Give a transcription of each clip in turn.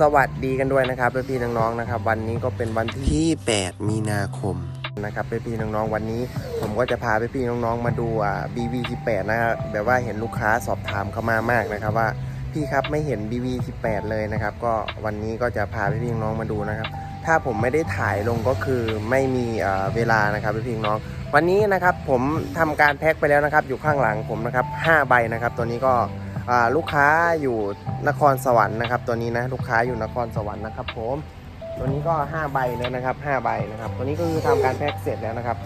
สวัสดีกันด้วยนะครับพี่ๆน้องๆนะครับ วันนี้ก็เป็นวันที่ 8 มีนาคมนะครับพี่ๆน้องๆวันนี้ ผมก็จะพาพี่ๆน้องๆมาดูอ่า BV18 นะครับแบบว่าเห็นลูกค้าสอบถามเข้ามามากนะครับว่าพี่ครับไม่เห็น BV18 เลยนะครับ ก็วันนี้ก็จะพาพี่ๆน้องๆมาดูนะครับ ถ้าผมไม่ได้ถ่ายลงก็คือไม่มีอ่าเวลานะครับพี่ๆน้องๆวันนี้นะครับผมทำการแพ็คไปแล้วนะครับ อยู่ข้างหลังผมนะครับ5ใบนะครับ ตัวนี้ก็อ่า ลูกค้าอยู่นครสวรรค์นะครับ ตัวนี้นะลูกค้าอยู่นครสวรรค์นะครับผมตัวนี้ก็ 5 ใบแล้วนะครับ5ใบนะครับ ตัวนี้ก็คือทำการแพ็คเสร็จแล้วนะครับ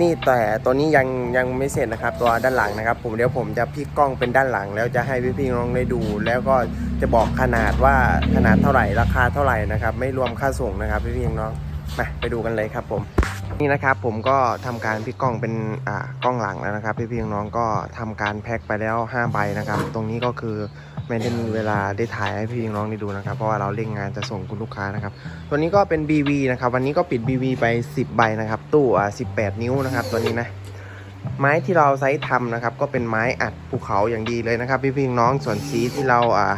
นี่แต่ตัวนี้ยังยังไม่เสร็จนะครับ ตัวด้านหลังนะครับ ผมเดี๋ยวผมจะพลิกกล้องเป็นด้านหลัง แล้วจะให้พี่ๆน้องได้ดู แล้วก็จะบอกขนาดว่าขนาดเท่าไหร่ราคาเท่าไหร่นะครับ ไม่รวมค่าส่งนะครับ พี่ๆน้องมาไปดูกันเลยครับผม นี่นะครับผมก็ทำการพิกกล้องเป็นอ่ากล้องหลังแล้วนะครับ พี่พี่น้องก็ทำการแพ็คไปแล้ว5ใบนะครับ ตรงนี้ก็คือไม่ได้มีเวลาได้ถ่ายให้พี่น้องได้ดูนะครับ เพราะว่าเราเร่งงานจะส่งคุณลูกค้านะครับ ตัวนี้ก็เป็น BV นะครับ วันนี้ก็ปิด BV ไป 10 ใบนะครับ ตู้อ่า18 นิ้วนะครับ ตัวนี้นะไม้ที่เราใช้ทำนะครับ ก็เป็นไม้อัดภูเขาอย่างดีเลยนะครับ พี่พี่น้องส่วนสีที่เราอ่า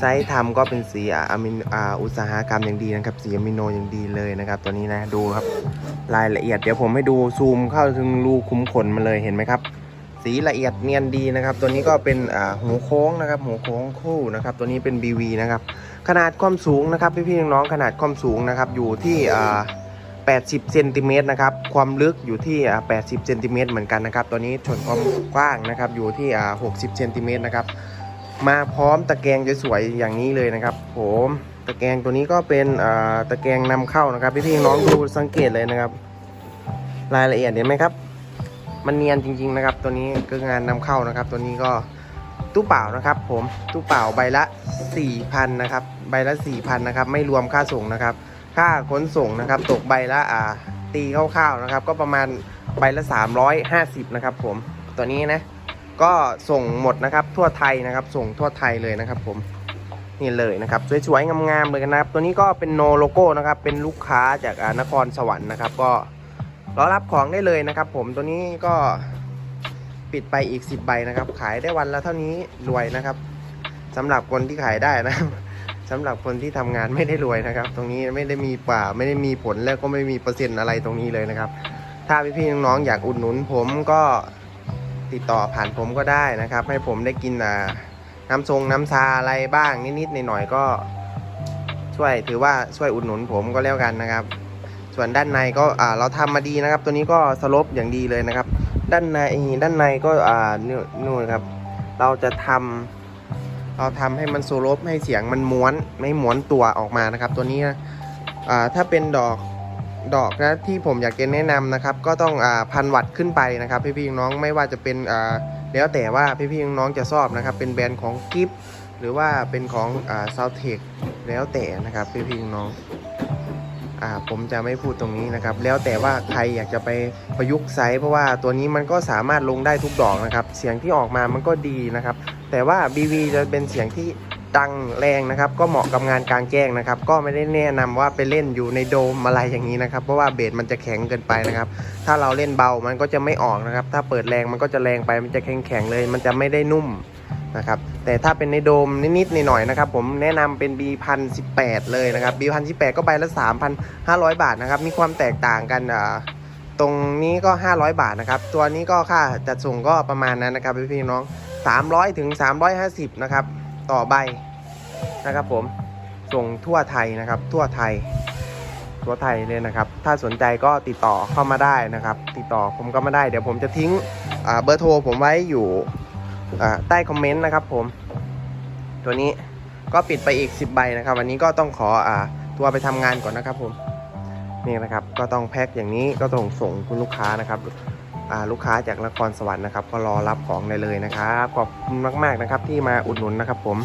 ไซส์ทำก็เป็นสีอะมินอ่าอุตสาหกรรมอย่างดีนะครับ สีอะมิโนอย่างดีเลยนะครับ ตัวนี้นะดูครับรายละเอียดเดี๋ยวผมให้ดูซูมเข้าถึงรูคุ้มขนมาเลยเห็นไหมครับ สีละเอียดเนียนดีนะครับ ตัวนี้ก็เป็นอ่าหูโค้งนะครับหูโค้งคู่นะครับ ตัวนี้เป็น BV นะครับขนาดความสูงนะครับพี่ๆน้องๆขนาดความสูงนะครับอยู่ที่อ่า80เซนติเมตรนะครับ ความลึกอยู่ที่ 80เซนติเมตรเหมือนกันนะครับ ตัวนี้ส่วนความกว้างนะครับ อยู่ที่ 60เซนติเมตรนะครับ มาพร้อมตะแกรงสวยๆอย่างนี้เลยนะครับ ผมตะแกรงตัวนี้ก็เป็นตะแกรงนำเข้านะครับพี่ๆน้องดูสังเกตเลยนะครับ รายละเอียดเห็นไหมครับ มันเนียนจริง ๆนะครับ ตัวนี้ก็งานนำเข้านะครับ ตัวนี้ก็ตู้เปล่านะครับ ผมตู้เปล่าใบละ 4,000นะครับใบละ 4,000นะครับไม่รวมค่าส่งนะครับ ค่าขนส่งนะครับ ตกใบละอ่าตีคร่าวๆนะครับ ก็ประมาณใบละ 350นะครับ ผมตัวนี้นะ ก็ส่งหมดนะครับทั่วไทยนะครับ ส่งทั่วไทยเลยนะครับ ผมนี่เลยนะครับสวยๆงามๆเลยนะครับ ตัวนี้ก็เป็นโนโลโก้นะครับ เป็นลูกค้าจากนครสวรรค์นะครับ ก็รอรับของได้เลยนะครับ ผมตัวนี้ก็ปิดไปอีก 10 ใบนะครับ ขายได้วันละเท่านี้รวยนะครับสำหรับคนที่ขายได้นะครับสำหรับคนที่ทำงานไม่ได้รวยนะครับ ตรงนี้ไม่ได้มีป่าไม่ได้มีผลแล้วก็ไม่มีเปอร์เซ็นต์อะไรตรงนี้เลยนะครับ ถ้าพี่ๆน้องๆอยากอุดหนุนผมก็ ติดต่อผ่านผมก็ได้นะครับ ให้ผมได้กินน้ำทรงน้ำชาอะไรบ้างนิดๆหน่อยๆก็ช่วยถือว่าช่วยอุดหนุนผมก็แล้วกันนะครับ ส่วนด้านในก็เราทำมาดีนะครับ ตัวนี้ก็สลบอย่างดีเลยนะครับ ด้านในด้านในก็อ่านู่นนู่นครับ เราจะทำเราทำให้มันโซลบให้เสียงมันม้วนไม่ม้วนตัวออกมานะครับ ตัวนี้ถ้าเป็นดอก ดอกนะที่ผมอยากจะแนะนำนะครับ ก็ต้องอ่าพันวัตต์ขึ้นไปนะครับ พี่พี่น้องไม่ว่าจะเป็นอ่าแล้วแต่ว่าพี่พี่น้องจะชอบนะครับ เป็นแบรนด์ของกิฟหรือว่าเป็นของอ่าซาวเทคแล้วแต่นะครับพี่พี่น้องอ่าผมจะไม่พูดตรงนี้นะครับ แล้วแต่ว่าใครอยากจะไปประยุกต์ไซส์เพราะว่าตัวนี้มันก็สามารถลงได้ทุกดอกนะครับ เสียงที่ออกมามันก็ดีนะครับ แต่ว่า BV จะเป็นเสียงที่ ดังแรงนะครับ ก็เหมาะกับงานกลางแจ้งนะครับ ก็ไม่ได้แนะนำว่าไปเล่นอยู่ในโดมอะไรอย่างนี้นะครับ เพราะว่าเบสมันจะแข็งเกินไปนะครับ ถ้าเราเล่นเบามันก็จะไม่ออกนะครับ ถ้าเปิดแรงมันก็จะแรงไปมันจะแข็งแข็งเลย มันจะไม่ได้นุ่มนะครับแต่ถ้าเป็นในโดมนิดๆหน่อยๆนะครับ ผมแนะนำเป็น B พันสิเลยนะครับ B พันสิก็ใบละ 3,500 บาทนะครับ มีความแตกต่างกันอ่าตรงนี้ก็ 500 บาทนะครับ ตัวนี้ก็ค่าจัดส่งก็ประมาณนั้นนะครับพี่ๆน้อง 300ถึง350 นะครับ ต่อใบนะครับผมส่งทั่วไทยนะครับ ทั่วไทย ทั่วไทยเลยนะครับ ถ้าสนใจก็ติดต่อเข้ามาได้นะครับ ติดต่อผมก็มาได้เดี๋ยวผมจะทิ้งเบอร์โทรผมไว้อยู่ใต้คอมเมนต์นะครับ ผมตัวนี้ก็ปิดไปอีก 10 ใบนะครับ วันนี้ก็ต้องขออตัวไปทำงานก่อนนะครับผมนี่นะครับก็ต้องแพ็คอย่างนี้ก็ต้องส่งคุณลูกค้านะครับ ลูกค้าจากนครสวรรค์นะครับก็รอรับของได้เลยนะครับขอบคุณมาก ๆนะครับที่มาอุดหนุนนะครับผม